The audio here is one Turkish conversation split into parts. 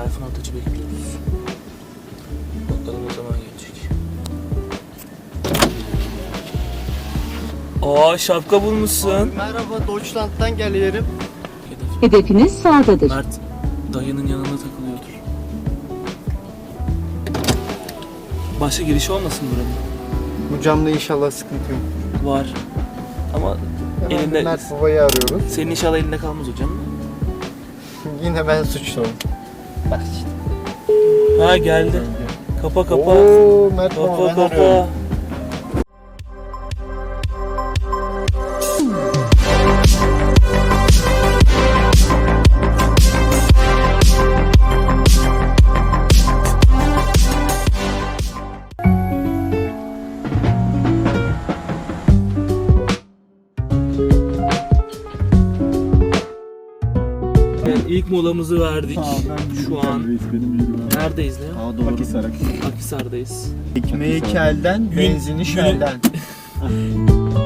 Berfin Atacı bekliyoruz. Bakalım o zaman gelecek. Aa şapka bulmuşsun. Merhaba Deutschland'dan geliyorum. Hedef. Hedefiniz sağdadır. Mert dayının yanında takılıyordur. Başka giriş olmasın buranın? Bu camda inşallah sıkıntı yok. Var. Ama Hemen elinde... Mert Baba'yı arıyoruz. Senin inşallah elinde kalmaz hocam. Yine ben suçlu. Bak işte. Ha geldi. Kapa kapa. Oo Mert Kapa kapa. Molamızı verdik. Şu an neredeyiz ne? Aa doğru. Akhisar'dayız. Ekmeği kelden, benzini şelden.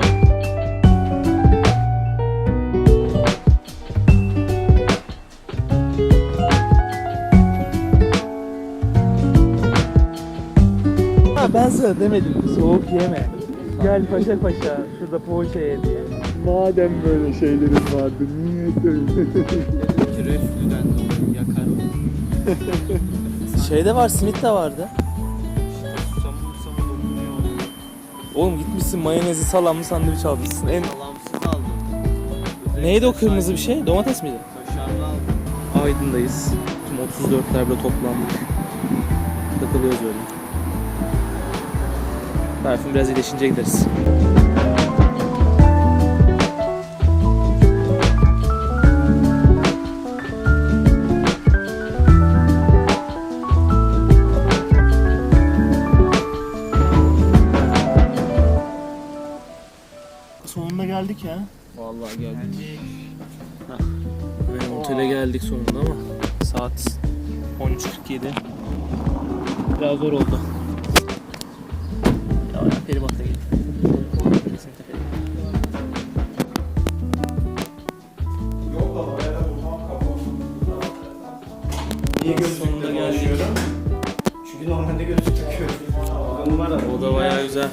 Ben sana demedim soğuk yeme. Gel paşa paşa şurada poğaça ye diye. Madem böyle şeylerin vardı niye Reflüden dolayı yakar. Şeyde var simit de vardı. Dokunuyor. Oğlum gitmişsin mayonezli salamlı sandviç almışsın. En Salamsız aldım. Neydi o kırmızı bir şey? Domates miydi? Kaşarlı aldım. Aydın'dayız. Tüm 34'ler böyle toplandık. Takılıyoruz öyle. Berfin biraz iyileşince gideriz. Geldik ya. Vallahi geldik. Benim otele geldik sonunda ama saat 13.47. Biraz zor oldu. Ya Feribat'ta geldik. Niye Sonunda geldik. Çünkü normalde göz takıyor. Numara. O da bayağı güzel.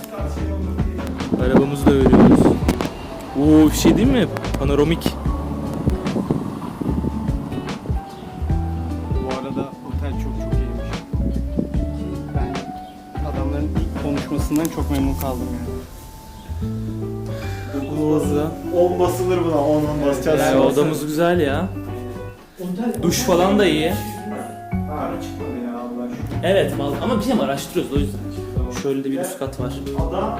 Arabamızı da örüyoruz. Oo bir şey değil mi? Panoramik. Bu arada otel çok çok iyiymiş. Ben adamların ilk konuşmasından çok memnun kaldım yani. Orada. 10 basılır buna 10 10 basacağız. Yani odamız güzel ya. Duş falan da iyi. Para çıkmadı ya Allah şükür. Evet mal- ama bizim araştırıyoruz o yüzden. Şöyle de bir üst kat var. Ada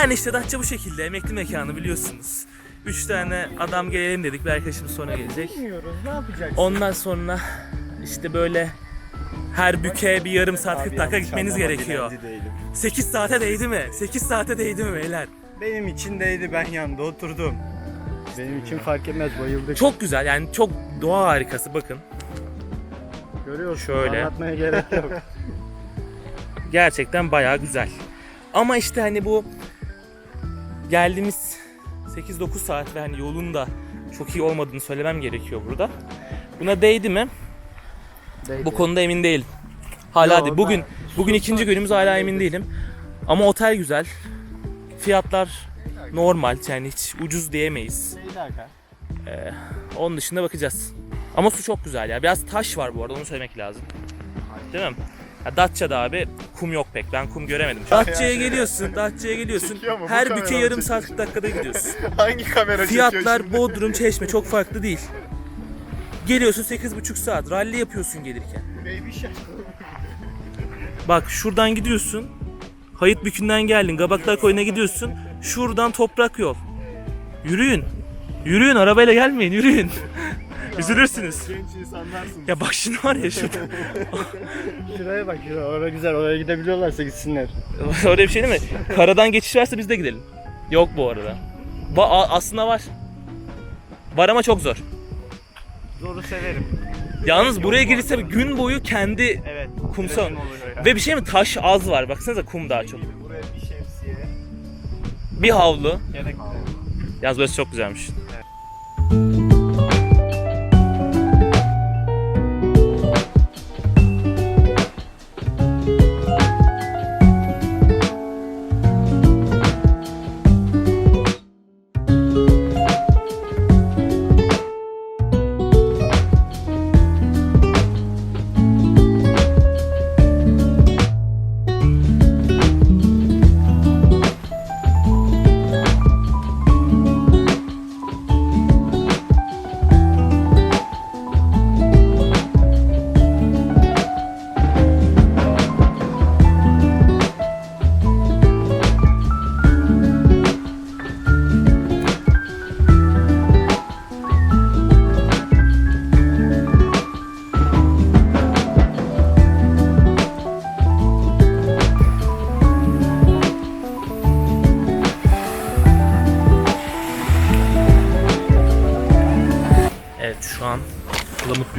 Yani işte Datça bu şekilde emekli mekanı biliyorsunuz. Üç tane adam gelelim dedik bir arkadaşımız sonra gelecek. Bilmiyoruz ne yapacaksın? Ondan sonra işte böyle her büke bir yarım saat 40 dakika gitmeniz gerekiyor. 8 saate değdi mi? 8 saate değdi mi beyler? Benim için deydi ben yanında oturdum. Benim için fark etmez bayıldık. Çok güzel yani çok doğa harikası bakın. Görüyorsun Şöyle. anlatmaya gerek yok. Gerçekten bayağı güzel. Ama işte hani bu geldiğimiz 8-9 saat ve hani yolun da çok iyi olmadığını söylemem gerekiyor burada. Buna değdi mi? Bu konuda emin değilim. Hala Yo, değil. Bugün bugün ikinci günümüz hala emin değilim. Ama otel güzel. Fiyatlar normal yani hiç ucuz diyemeyiz. Ee, onun dışında bakacağız. Ama su çok güzel ya. Biraz taş var bu arada onu söylemek lazım. Değil mi? Ya Datça'da abi kum yok pek. Ben kum göremedim. Datça'ya geliyorsun, Datça'ya geliyorsun. Çekiyor mu? Bu Her kamera büke mı yarım çekiyor? saat 40 dakikada gidiyorsun. Hangi kamera çekiyor Fiyatlar şimdi? Bodrum, Çeşme çok farklı değil. Geliyorsun 8,5 saat. Rally yapıyorsun gelirken. Baby shark. Bak şuradan gidiyorsun. Hayıtbükü'nden geldin. Gabaklar Koyu'na gidiyorsun. Şuradan toprak yol. Yürüyün. Yürüyün arabayla gelmeyin yürüyün. Üzülürsünüz. Genç insanlarsın. Ya bak şimdi var ya şurada. Şuraya bak şuraya. Oraya güzel. Oraya gidebiliyorlarsa gitsinler. Öyle bir şey değil mi? Karadan geçiş varsa biz de gidelim. Yok bu arada. Ba- a- aslında var. Var ama çok zor. Zoru severim. Yalnız buraya girirse gün boyu kendi Evet. kumsal. Oluyor ya. Ve bir şey mi? Taş az var. Baksanıza kum daha çok. Buraya bir şemsiye. Bir havlu. Gerek yok. Yalnız burası çok güzelmiş.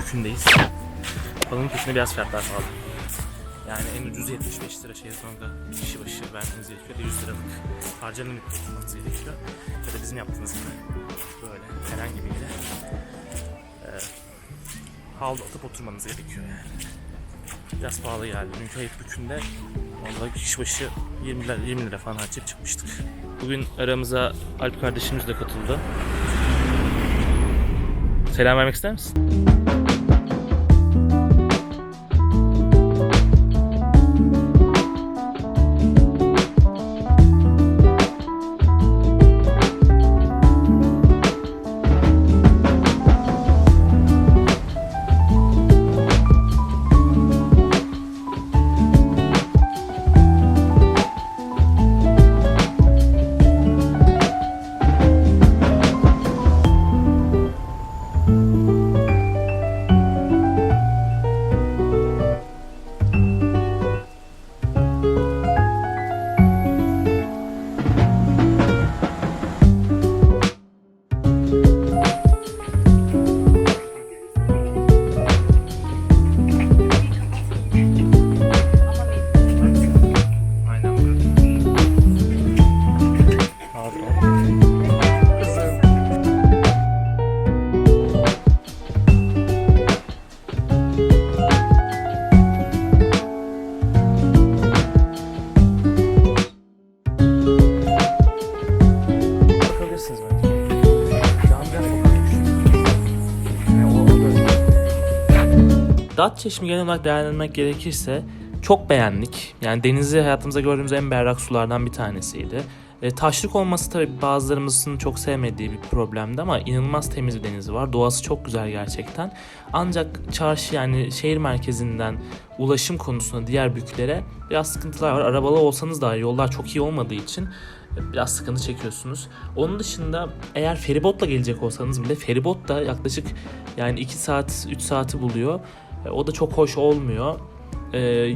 Bükü'ndeyiz. Palamut Bükü'nde biraz fiyatlar pahalı. Yani en ucuzu 75 lira şezlonga bir kişi başı vermeniz gerekiyor. Da 100 liralık harcanın tutmanız gerekiyor. Ya da bizim yaptığımız gibi böyle herhangi bir yere e, havlu atıp oturmanız gerekiyor yani. Biraz pahalı geldi. Mülkayet Bükü'nde vallahi kişi başı 20 lira, 20 lira falan harcayıp çıkmıştık. Bugün aramıza Alp kardeşimiz de katıldı. Selam vermek ister misin? Dat Çeşmi genel olarak değerlendirmek gerekirse çok beğendik. Yani denizi hayatımızda gördüğümüz en berrak sulardan bir tanesiydi. E, taşlık olması tabii bazılarımızın çok sevmediği bir problemdi ama inanılmaz temiz bir denizi var. Doğası çok güzel gerçekten. Ancak çarşı yani şehir merkezinden ulaşım konusunda diğer büklere biraz sıkıntılar var. Arabalı olsanız dahi yollar çok iyi olmadığı için biraz sıkıntı çekiyorsunuz. Onun dışında eğer feribotla gelecek olsanız bile feribot da yaklaşık yani 2 saat 3 saati buluyor. E, O da çok hoş olmuyor. E,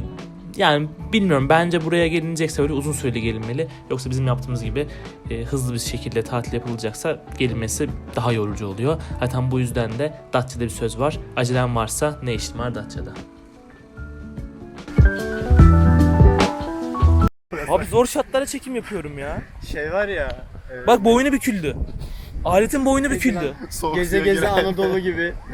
yani bilmiyorum bence buraya gelinecekse öyle uzun süreli gelinmeli. Yoksa bizim yaptığımız gibi e, hızlı bir şekilde tatil yapılacaksa gelinmesi daha yorucu oluyor. Zaten bu yüzden de Datça'da bir söz var. Acelem varsa ne işin var Datça'da. Abi zor şartlara çekim yapıyorum ya. Şey var ya. e, Bak boynu büküldü. Aletin boynu büküldü. Geze geze Anadolu gibi.